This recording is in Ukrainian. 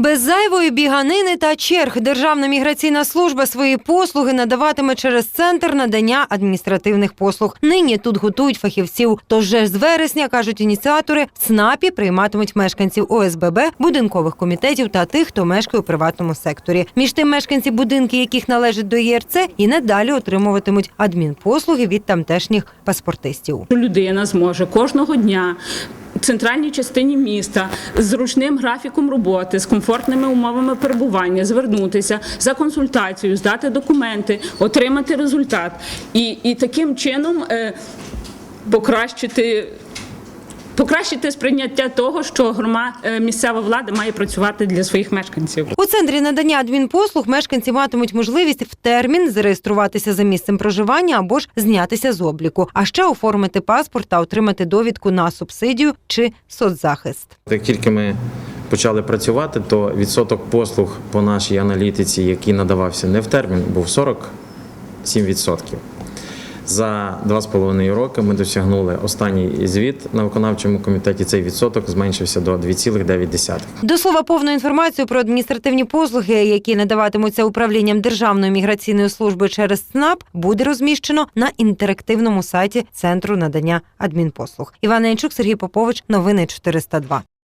Без зайвої біганини та черг Державна міграційна служба свої послуги надаватиме через центр надання адміністративних послуг. Нині тут готують фахівців. Тож вже з вересня кажуть ініціатори, ЦНАПі прийматимуть мешканців ОСББ, будинкових комітетів та тих, хто мешкає у приватному секторі. Між тим, мешканці будинки, яких належать до ЄРЦ, і надалі отримуватимуть адмінпослуги від тамтешніх паспортистів. Людина зможе кожного дня. Центральній частині міста з зручним графіком роботи, з комфортними умовами перебування, звернутися за консультацією, здати документи, отримати результат. І, і таким чином е, покращити, покращити сприйняття того, що грома, е, місцева влада має працювати для своїх мешканців. У центрі надання адмінпослуг мешканці матимуть можливість в термін зареєструватися за місцем проживання або ж знятися з обліку, а ще оформити паспорт та отримати довідку на субсидію чи соцзахист. Як тільки ми почали працювати, то відсоток послуг по нашій аналітиці, який надавався не в термін, був 47%. За два з половиною роки ми досягнули останній звіт на виконавчому комітеті. Цей відсоток зменшився до 2,9%. До слова, повну інформацію про адміністративні послуги, які надаватимуться управлінням Державної міграційної служби через ЦНАП, буде розміщено на інтерактивному сайті Центру надання адмінпослуг. Іван Янчук, Сергій Попович, новини 402.